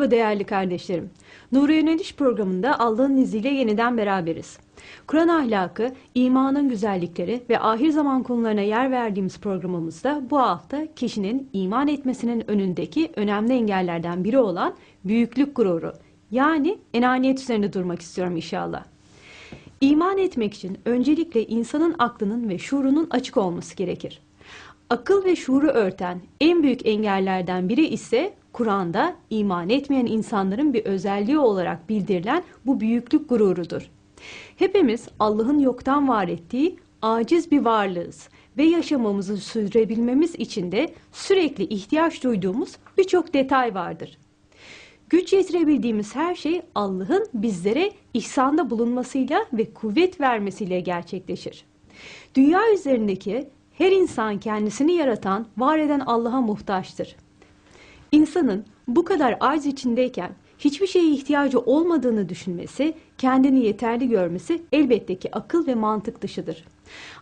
Merhaba değerli kardeşlerim. Nuru Yöneliş programında Allah'ın izniyle yeniden beraberiz. Kur'an ahlakı, imanın güzellikleri ve ahir zaman konularına yer verdiğimiz programımızda bu hafta kişinin iman etmesinin önündeki önemli engellerden biri olan büyüklük gururu yani enaniyet üzerinde durmak istiyorum inşallah. İman etmek için öncelikle insanın aklının ve şuurunun açık olması gerekir. Akıl ve şuuru örten en büyük engellerden biri ise Kur'an'da iman etmeyen insanların bir özelliği olarak bildirilen bu büyüklük gururudur. Hepimiz Allah'ın yoktan var ettiği aciz bir varlığız ve yaşamamızı sürdürebilmemiz için de sürekli ihtiyaç duyduğumuz birçok detay vardır. Güç yetirebildiğimiz her şey Allah'ın bizlere ihsanda bulunmasıyla ve kuvvet vermesiyle gerçekleşir. Dünya üzerindeki her insan kendisini yaratan, var eden Allah'a muhtaçtır. İnsanın bu kadar arz içindeyken hiçbir şeye ihtiyacı olmadığını düşünmesi, kendini yeterli görmesi elbette ki akıl ve mantık dışıdır.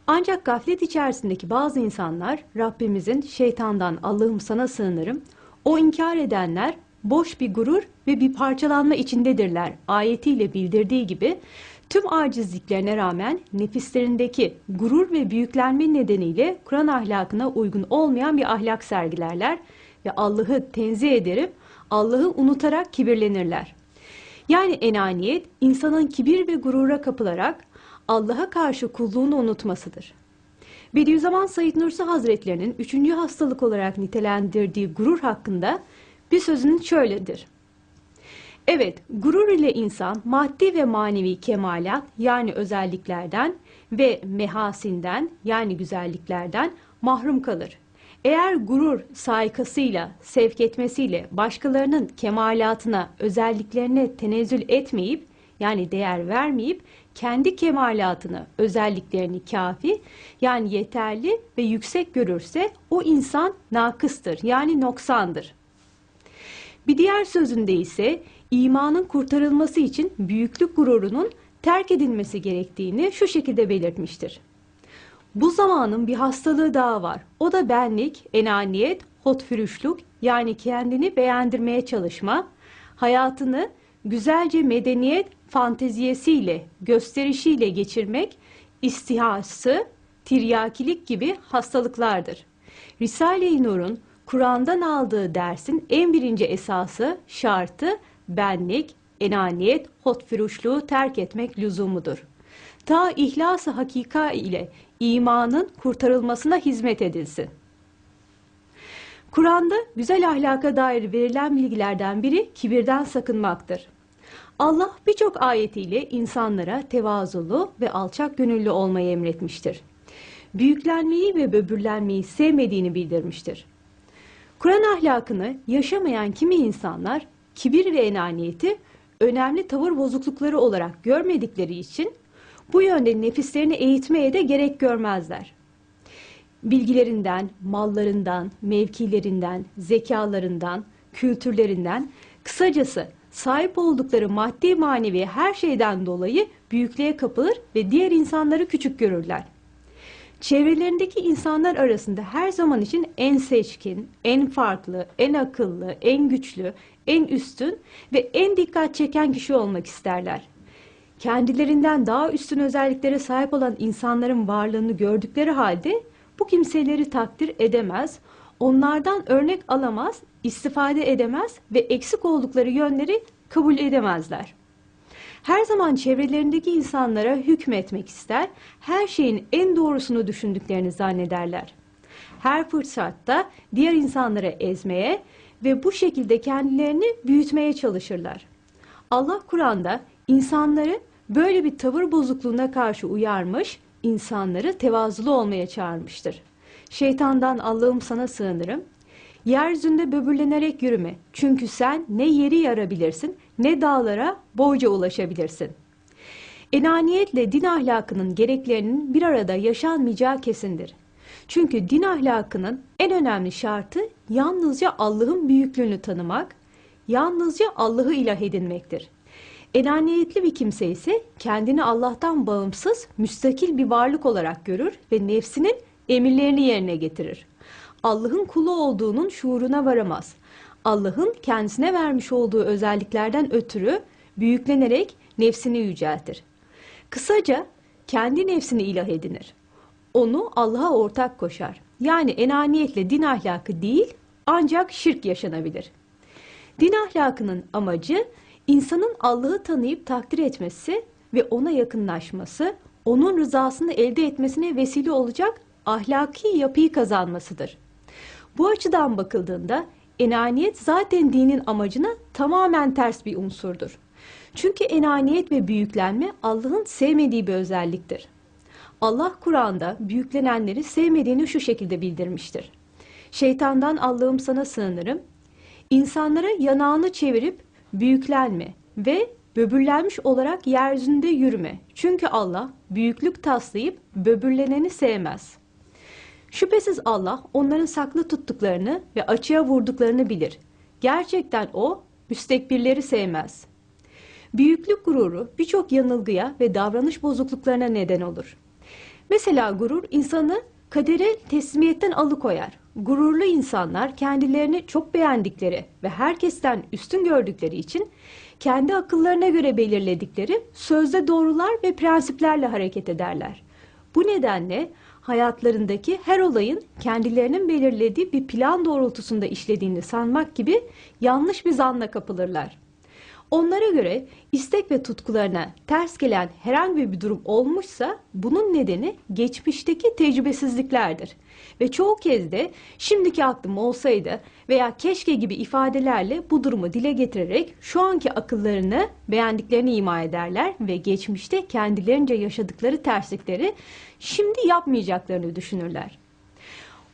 Ancak gaflet içerisindeki bazı insanlar Rabbimizin şeytandan Allah'ım sana sığınırım, o inkar edenler boş bir gurur ve bir parçalanma içindedirler ayetiyle bildirdiği gibi tüm acizliklerine rağmen nefislerindeki gurur ve büyüklenme nedeniyle Kur'an ahlakına uygun olmayan bir ahlak sergilerler ve Allah'ı tenzih ederim, Allah'ı unutarak kibirlenirler. Yani enaniyet insanın kibir ve gurura kapılarak Allah'a karşı kulluğunu unutmasıdır. Bediüzzaman Said Nursi Hazretlerinin üçüncü hastalık olarak nitelendirdiği gurur hakkında bir sözünün şöyledir. Evet, gurur ile insan maddi ve manevi kemalat yani özelliklerden ve mehasinden yani güzelliklerden mahrum kalır. Eğer gurur saykasıyla, sevk etmesiyle başkalarının kemalatına, özelliklerine tenezzül etmeyip yani değer vermeyip kendi kemalatını, özelliklerini kafi yani yeterli ve yüksek görürse o insan nakıstır yani noksandır. Bir diğer sözünde ise imanın kurtarılması için büyüklük gururunun terk edilmesi gerektiğini şu şekilde belirtmiştir. Bu zamanın bir hastalığı daha var. O da benlik, enaniyet, hotfürüşlük yani kendini beğendirmeye çalışma, hayatını güzelce medeniyet fanteziyesiyle, gösterişiyle geçirmek, istihası, tiryakilik gibi hastalıklardır. Risale-i Nur'un Kur'an'dan aldığı dersin en birinci esası, şartı, benlik, enaniyet, hotfürüşlüğü terk etmek lüzumudur. Ta ihlas-ı hakika ile imanın kurtarılmasına hizmet edilsin. Kur'an'da güzel ahlaka dair verilen bilgilerden biri kibirden sakınmaktır. Allah birçok ayetiyle insanlara tevazulu ve alçak gönüllü olmayı emretmiştir. Büyüklenmeyi ve böbürlenmeyi sevmediğini bildirmiştir. Kur'an ahlakını yaşamayan kimi insanlar kibir ve enaniyeti önemli tavır bozuklukları olarak görmedikleri için bu yönde nefislerini eğitmeye de gerek görmezler. Bilgilerinden, mallarından, mevkilerinden, zekalarından, kültürlerinden, kısacası sahip oldukları maddi manevi her şeyden dolayı büyüklüğe kapılır ve diğer insanları küçük görürler. Çevrelerindeki insanlar arasında her zaman için en seçkin, en farklı, en akıllı, en güçlü, en üstün ve en dikkat çeken kişi olmak isterler. Kendilerinden daha üstün özelliklere sahip olan insanların varlığını gördükleri halde bu kimseleri takdir edemez, onlardan örnek alamaz, istifade edemez ve eksik oldukları yönleri kabul edemezler. Her zaman çevrelerindeki insanlara hükmetmek ister, her şeyin en doğrusunu düşündüklerini zannederler. Her fırsatta diğer insanları ezmeye ve bu şekilde kendilerini büyütmeye çalışırlar. Allah Kur'an'da insanları böyle bir tavır bozukluğuna karşı uyarmış, insanları tevazulu olmaya çağırmıştır. Şeytandan Allah'ım sana sığınırım. Yeryüzünde böbürlenerek yürüme. Çünkü sen ne yeri yarabilirsin ne dağlara boyca ulaşabilirsin. Enaniyetle din ahlakının gereklerinin bir arada yaşanmayacağı kesindir. Çünkü din ahlakının en önemli şartı yalnızca Allah'ın büyüklüğünü tanımak, yalnızca Allah'ı ilah edinmektir. Enaniyetli bir kimse ise kendini Allah'tan bağımsız, müstakil bir varlık olarak görür ve nefsinin emirlerini yerine getirir. Allah'ın kulu olduğunun şuuruna varamaz. Allah'ın kendisine vermiş olduğu özelliklerden ötürü büyüklenerek nefsini yüceltir. Kısaca kendi nefsini ilah edinir. Onu Allah'a ortak koşar. Yani enaniyetle din ahlakı değil ancak şirk yaşanabilir. Din ahlakının amacı insanın Allah'ı tanıyıp takdir etmesi ve ona yakınlaşması, onun rızasını elde etmesine vesile olacak ahlaki yapıyı kazanmasıdır. Bu açıdan bakıldığında enaniyet zaten dinin amacına tamamen ters bir unsurdur. Çünkü enaniyet ve büyüklenme Allah'ın sevmediği bir özelliktir. Allah Kur'an'da büyüklenenleri sevmediğini şu şekilde bildirmiştir. Şeytandan Allah'ım sana sığınırım. İnsanlara yanağını çevirip büyüklenme ve böbürlenmiş olarak yeryüzünde yürüme. Çünkü Allah büyüklük taslayıp böbürleneni sevmez. Şüphesiz Allah onların saklı tuttuklarını ve açığa vurduklarını bilir. Gerçekten o müstekbirleri sevmez. Büyüklük gururu birçok yanılgıya ve davranış bozukluklarına neden olur. Mesela gurur insanı kadere teslimiyetten alıkoyar. Gururlu insanlar kendilerini çok beğendikleri ve herkesten üstün gördükleri için kendi akıllarına göre belirledikleri sözde doğrular ve prensiplerle hareket ederler. Bu nedenle hayatlarındaki her olayın kendilerinin belirlediği bir plan doğrultusunda işlediğini sanmak gibi yanlış bir zanla kapılırlar. Onlara göre istek ve tutkularına ters gelen herhangi bir durum olmuşsa bunun nedeni geçmişteki tecrübesizliklerdir. Ve çoğu kez de şimdiki aklım olsaydı veya keşke gibi ifadelerle bu durumu dile getirerek şu anki akıllarını beğendiklerini ima ederler ve geçmişte kendilerince yaşadıkları terslikleri şimdi yapmayacaklarını düşünürler.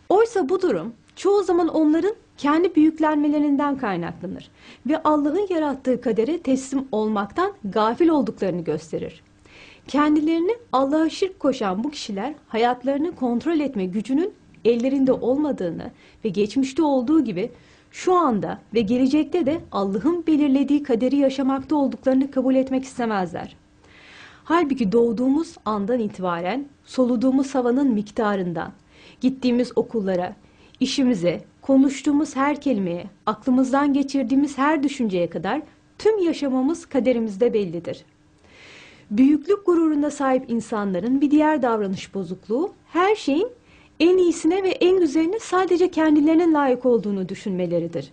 Oysa bu durum çoğu zaman onların kendi büyüklenmelerinden kaynaklanır ve Allah'ın yarattığı kadere teslim olmaktan gafil olduklarını gösterir. Kendilerini Allah'a şirk koşan bu kişiler hayatlarını kontrol etme gücünün ellerinde olmadığını ve geçmişte olduğu gibi şu anda ve gelecekte de Allah'ın belirlediği kaderi yaşamakta olduklarını kabul etmek istemezler. Halbuki doğduğumuz andan itibaren soluduğumuz havanın miktarından, gittiğimiz okullara, işimize, konuştuğumuz her kelimeye, aklımızdan geçirdiğimiz her düşünceye kadar tüm yaşamamız kaderimizde bellidir. Büyüklük gururuna sahip insanların bir diğer davranış bozukluğu her şeyin en iyisine ve en güzeline sadece kendilerine layık olduğunu düşünmeleridir.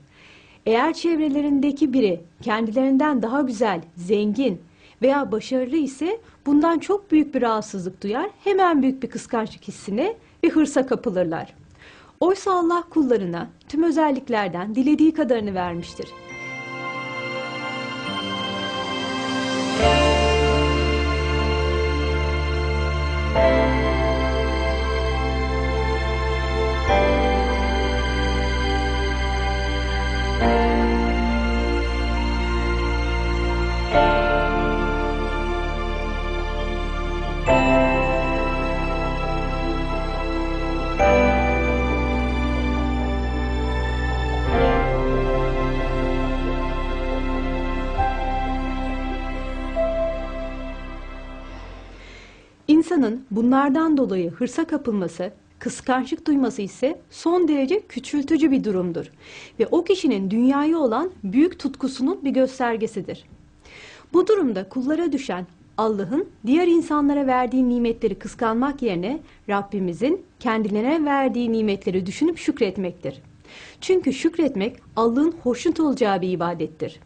Eğer çevrelerindeki biri kendilerinden daha güzel, zengin veya başarılı ise bundan çok büyük bir rahatsızlık duyar, hemen büyük bir kıskançlık hissine ve hırsa kapılırlar. Oysa Allah kullarına tüm özelliklerden dilediği kadarını vermiştir. İnsanın bunlardan dolayı hırsa kapılması, kıskançlık duyması ise son derece küçültücü bir durumdur ve o kişinin dünyaya olan büyük tutkusunun bir göstergesidir. Bu durumda kullara düşen Allah'ın diğer insanlara verdiği nimetleri kıskanmak yerine Rabbimizin kendilerine verdiği nimetleri düşünüp şükretmektir. Çünkü şükretmek Allah'ın hoşnut olacağı bir ibadettir.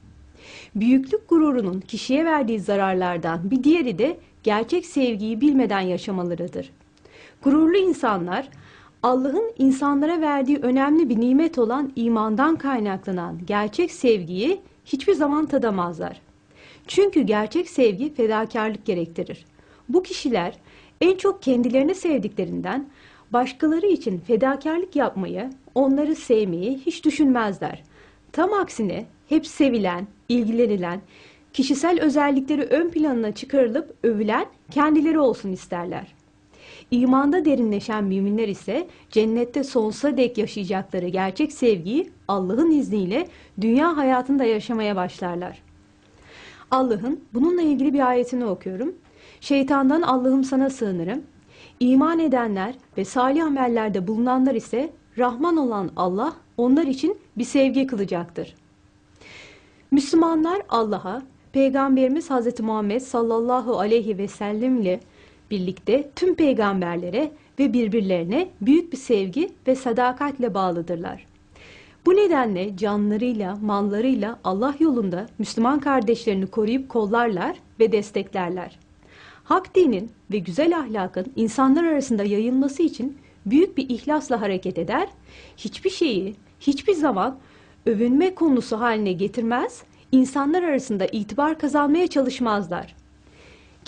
Büyüklük gururunun kişiye verdiği zararlardan bir diğeri de gerçek sevgiyi bilmeden yaşamalarıdır. Gururlu insanlar Allah'ın insanlara verdiği önemli bir nimet olan imandan kaynaklanan gerçek sevgiyi hiçbir zaman tadamazlar. Çünkü gerçek sevgi fedakarlık gerektirir. Bu kişiler en çok kendilerini sevdiklerinden başkaları için fedakarlık yapmayı, onları sevmeyi hiç düşünmezler. Tam aksine hep sevilen, ilgilenilen, kişisel özellikleri ön planına çıkarılıp övülen kendileri olsun isterler. İmanda derinleşen müminler ise cennette sonsuza dek yaşayacakları gerçek sevgiyi Allah'ın izniyle dünya hayatında yaşamaya başlarlar. Allah'ın bununla ilgili bir ayetini okuyorum. Şeytandan Allah'ım sana sığınırım. İman edenler ve salih amellerde bulunanlar ise Rahman olan Allah onlar için bir sevgi kılacaktır. Müslümanlar Allah'a, Peygamberimiz Hz. Muhammed sallallahu aleyhi ve sellem ile birlikte tüm peygamberlere ve birbirlerine büyük bir sevgi ve sadakatle bağlıdırlar. Bu nedenle canlarıyla, mallarıyla Allah yolunda Müslüman kardeşlerini koruyup kollarlar ve desteklerler. Hak dinin ve güzel ahlakın insanlar arasında yayılması için büyük bir ihlasla hareket eder, hiçbir şeyi, hiçbir zaman övünme konusu haline getirmez, insanlar arasında itibar kazanmaya çalışmazlar.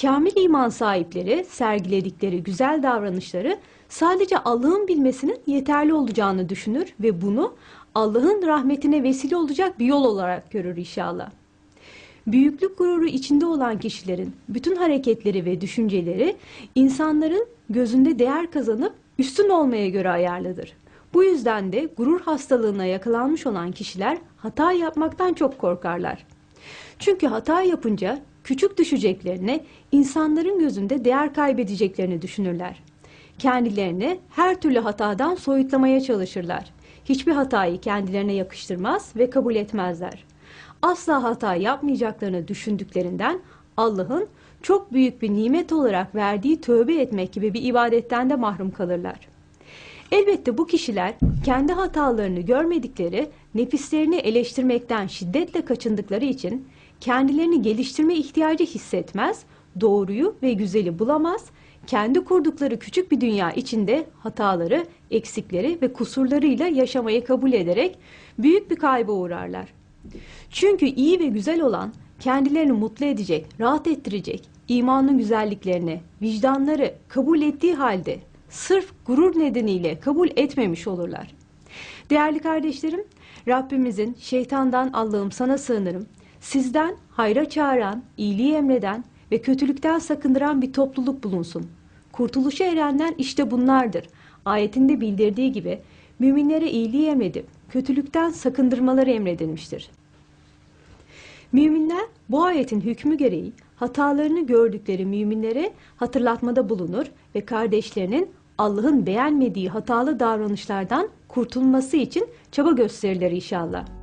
Kamil iman sahipleri sergiledikleri güzel davranışları sadece Allah'ın bilmesinin yeterli olacağını düşünür ve bunu Allah'ın rahmetine vesile olacak bir yol olarak görür inşallah. Büyüklük gururu içinde olan kişilerin bütün hareketleri ve düşünceleri insanların gözünde değer kazanıp üstün olmaya göre ayarlıdır. Bu yüzden de gurur hastalığına yakalanmış olan kişiler hata yapmaktan çok korkarlar. Çünkü hata yapınca küçük düşeceklerini, insanların gözünde değer kaybedeceklerini düşünürler. Kendilerini her türlü hatadan soyutlamaya çalışırlar. Hiçbir hatayı kendilerine yakıştırmaz ve kabul etmezler. Asla hata yapmayacaklarını düşündüklerinden Allah'ın çok büyük bir nimet olarak verdiği tövbe etmek gibi bir ibadetten de mahrum kalırlar. Elbette bu kişiler kendi hatalarını görmedikleri, nefislerini eleştirmekten şiddetle kaçındıkları için kendilerini geliştirme ihtiyacı hissetmez, doğruyu ve güzeli bulamaz, kendi kurdukları küçük bir dünya içinde hataları, eksikleri ve kusurlarıyla yaşamayı kabul ederek büyük bir kayba uğrarlar. Çünkü iyi ve güzel olan kendilerini mutlu edecek, rahat ettirecek, imanın güzelliklerini, vicdanları kabul ettiği halde sırf gurur nedeniyle kabul etmemiş olurlar. Değerli kardeşlerim, Rabbimizin şeytandan Allah'ım sana sığınırım. Sizden hayra çağıran, iyiliği emreden ve kötülükten sakındıran bir topluluk bulunsun. Kurtuluşa erenler işte bunlardır. Ayetinde bildirdiği gibi müminlere iyiliği emredip kötülükten sakındırmaları emredilmiştir. Müminler bu ayetin hükmü gereği hatalarını gördükleri müminlere hatırlatmada bulunur ve kardeşlerinin Allah'ın beğenmediği hatalı davranışlardan kurtulması için çaba gösterirler inşallah.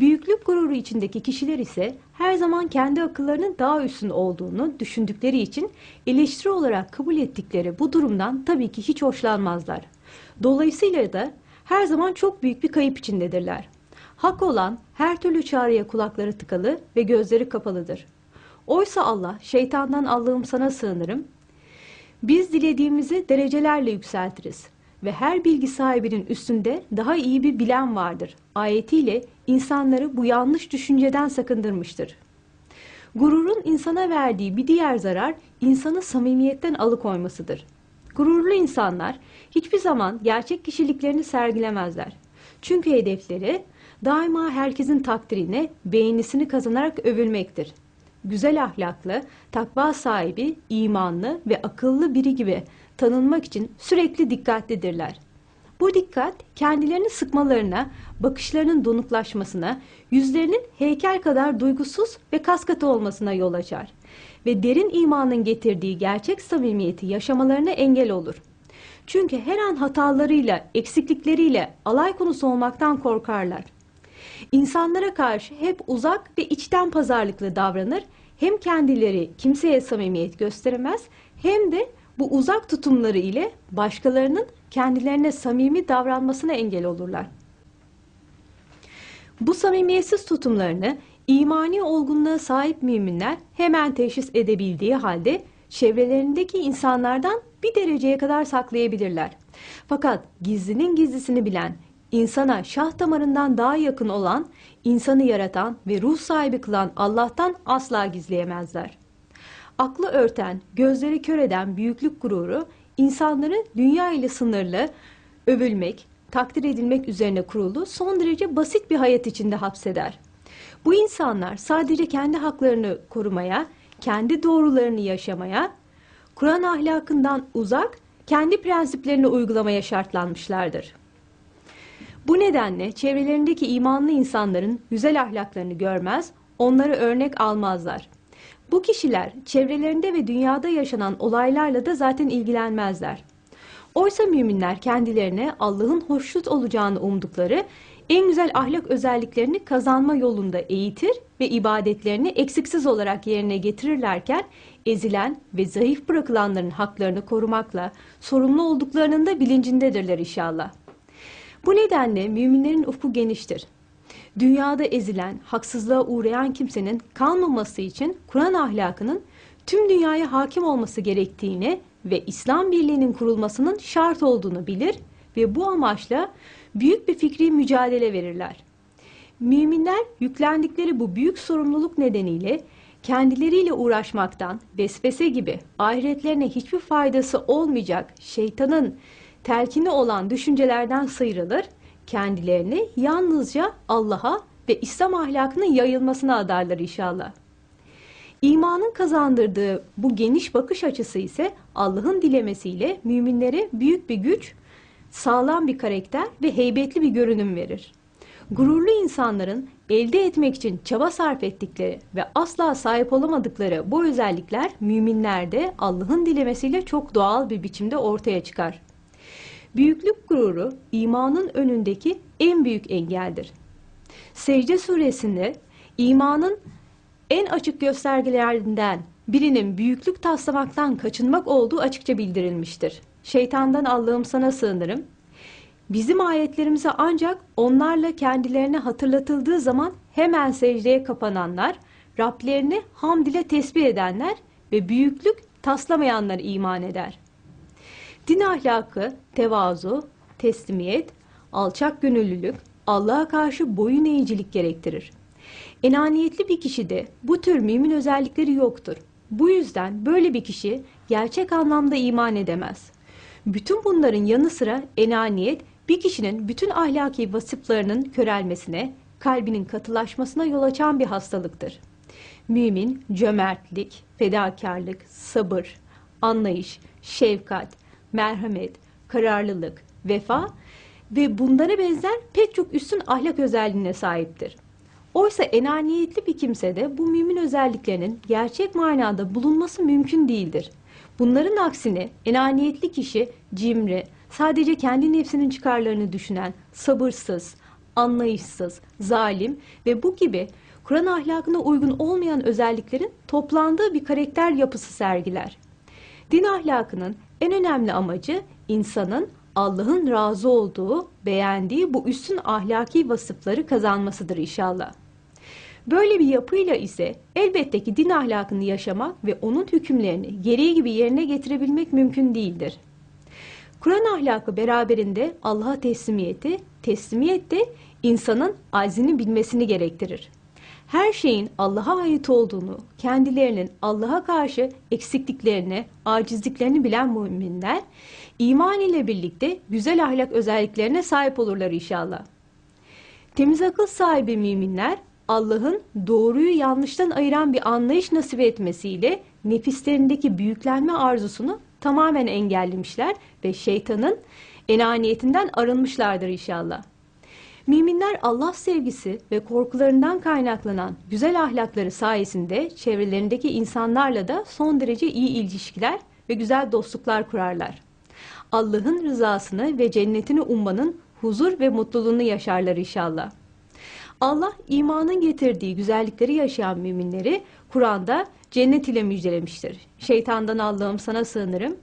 Büyüklük gururu içindeki kişiler ise her zaman kendi akıllarının daha üstün olduğunu düşündükleri için eleştiri olarak kabul ettikleri bu durumdan tabii ki hiç hoşlanmazlar. Dolayısıyla da her zaman çok büyük bir kayıp içindedirler. Hak olan her türlü çağrıya kulakları tıkalı ve gözleri kapalıdır. Oysa Allah şeytandan Allah'ım sana sığınırım. Biz dilediğimizi derecelerle yükseltiriz ve her bilgi sahibinin üstünde daha iyi bir bilen vardır. Ayetiyle insanları bu yanlış düşünceden sakındırmıştır. Gururun insana verdiği bir diğer zarar insanı samimiyetten alıkoymasıdır. Gururlu insanlar hiçbir zaman gerçek kişiliklerini sergilemezler. Çünkü hedefleri daima herkesin takdirine, beğenisini kazanarak övülmektir. Güzel ahlaklı, takva sahibi, imanlı ve akıllı biri gibi tanınmak için sürekli dikkatlidirler. Bu dikkat kendilerini sıkmalarına, bakışlarının donuklaşmasına, yüzlerinin heykel kadar duygusuz ve kaskatı olmasına yol açar ve derin imanın getirdiği gerçek samimiyeti yaşamalarına engel olur. Çünkü her an hatalarıyla, eksiklikleriyle alay konusu olmaktan korkarlar. İnsanlara karşı hep uzak ve içten pazarlıklı davranır, hem kendileri kimseye samimiyet gösteremez hem de bu uzak tutumları ile başkalarının kendilerine samimi davranmasına engel olurlar. Bu samimiyetsiz tutumlarını imani olgunluğa sahip müminler hemen teşhis edebildiği halde çevrelerindeki insanlardan bir dereceye kadar saklayabilirler. Fakat gizlinin gizlisini bilen, insana şah damarından daha yakın olan, insanı yaratan ve ruh sahibi kılan Allah'tan asla gizleyemezler. aklı örten, gözleri kör eden büyüklük gururu insanları dünya ile sınırlı övülmek, takdir edilmek üzerine kurulu son derece basit bir hayat içinde hapseder. Bu insanlar sadece kendi haklarını korumaya, kendi doğrularını yaşamaya, Kur'an ahlakından uzak, kendi prensiplerini uygulamaya şartlanmışlardır. Bu nedenle çevrelerindeki imanlı insanların güzel ahlaklarını görmez, onları örnek almazlar. Bu kişiler çevrelerinde ve dünyada yaşanan olaylarla da zaten ilgilenmezler. Oysa müminler kendilerine Allah'ın hoşnut olacağını umdukları en güzel ahlak özelliklerini kazanma yolunda eğitir ve ibadetlerini eksiksiz olarak yerine getirirlerken ezilen ve zayıf bırakılanların haklarını korumakla sorumlu olduklarının da bilincindedirler inşallah. Bu nedenle müminlerin ufku geniştir. Dünyada ezilen, haksızlığa uğrayan kimsenin kalmaması için Kur'an ahlakının tüm dünyaya hakim olması gerektiğini ve İslam birliğinin kurulmasının şart olduğunu bilir ve bu amaçla büyük bir fikri mücadele verirler. Müminler yüklendikleri bu büyük sorumluluk nedeniyle kendileriyle uğraşmaktan vesvese gibi ahiretlerine hiçbir faydası olmayacak şeytanın telkini olan düşüncelerden sıyrılır, kendilerini yalnızca Allah'a ve İslam ahlakının yayılmasına adarlar inşallah. İmanın kazandırdığı bu geniş bakış açısı ise Allah'ın dilemesiyle müminlere büyük bir güç, sağlam bir karakter ve heybetli bir görünüm verir. Gururlu insanların elde etmek için çaba sarf ettikleri ve asla sahip olamadıkları bu özellikler müminlerde Allah'ın dilemesiyle çok doğal bir biçimde ortaya çıkar. Büyüklük gururu imanın önündeki en büyük engeldir. Secde suresinde imanın en açık göstergelerinden birinin büyüklük taslamaktan kaçınmak olduğu açıkça bildirilmiştir. Şeytandan Allah'ım sana sığınırım. Bizim ayetlerimize ancak onlarla kendilerine hatırlatıldığı zaman hemen secdeye kapananlar, Rablerini hamd ile tesbih edenler ve büyüklük taslamayanlar iman eder. Din ahlakı, tevazu, teslimiyet, alçak gönüllülük, Allah'a karşı boyun eğicilik gerektirir. Enaniyetli bir kişide bu tür mümin özellikleri yoktur. Bu yüzden böyle bir kişi gerçek anlamda iman edemez. Bütün bunların yanı sıra enaniyet bir kişinin bütün ahlaki vasıflarının körelmesine, kalbinin katılaşmasına yol açan bir hastalıktır. Mümin cömertlik, fedakarlık, sabır, anlayış, şefkat, merhamet, kararlılık, vefa ve bunlara benzer pek çok üstün ahlak özelliğine sahiptir. Oysa enaniyetli bir kimsede bu mümin özelliklerinin gerçek manada bulunması mümkün değildir. Bunların aksine enaniyetli kişi cimri, sadece kendi nefsinin çıkarlarını düşünen, sabırsız, anlayışsız, zalim ve bu gibi Kur'an ahlakına uygun olmayan özelliklerin toplandığı bir karakter yapısı sergiler. Din ahlakının en önemli amacı insanın Allah'ın razı olduğu, beğendiği bu üstün ahlaki vasıfları kazanmasıdır inşallah. Böyle bir yapıyla ise elbette ki din ahlakını yaşamak ve onun hükümlerini gereği gibi yerine getirebilmek mümkün değildir. Kur'an ahlakı beraberinde Allah'a teslimiyeti, teslimiyet de insanın aczini bilmesini gerektirir. Her şeyin Allah'a ait olduğunu, kendilerinin Allah'a karşı eksikliklerini, acizliklerini bilen müminler, iman ile birlikte güzel ahlak özelliklerine sahip olurlar inşallah. Temiz akıl sahibi müminler, Allah'ın doğruyu yanlıştan ayıran bir anlayış nasip etmesiyle nefislerindeki büyüklenme arzusunu tamamen engellemişler ve şeytanın enaniyetinden arınmışlardır inşallah. Müminler Allah sevgisi ve korkularından kaynaklanan güzel ahlakları sayesinde çevrelerindeki insanlarla da son derece iyi ilişkiler ve güzel dostluklar kurarlar. Allah'ın rızasını ve cennetini ummanın huzur ve mutluluğunu yaşarlar inşallah. Allah imanın getirdiği güzellikleri yaşayan müminleri Kur'an'da cennet ile müjdelemiştir. Şeytandan Allah'ım sana sığınırım.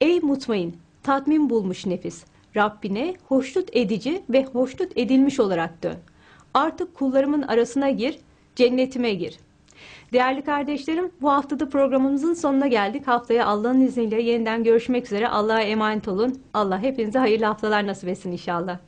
Ey mutmain, tatmin bulmuş nefis, Rabbine hoşnut edici ve hoşnut edilmiş olarak dön. Artık kullarımın arasına gir, cennetime gir. Değerli kardeşlerim, bu haftada programımızın sonuna geldik. Haftaya Allah'ın izniyle yeniden görüşmek üzere. Allah'a emanet olun. Allah hepinize hayırlı haftalar nasip etsin inşallah.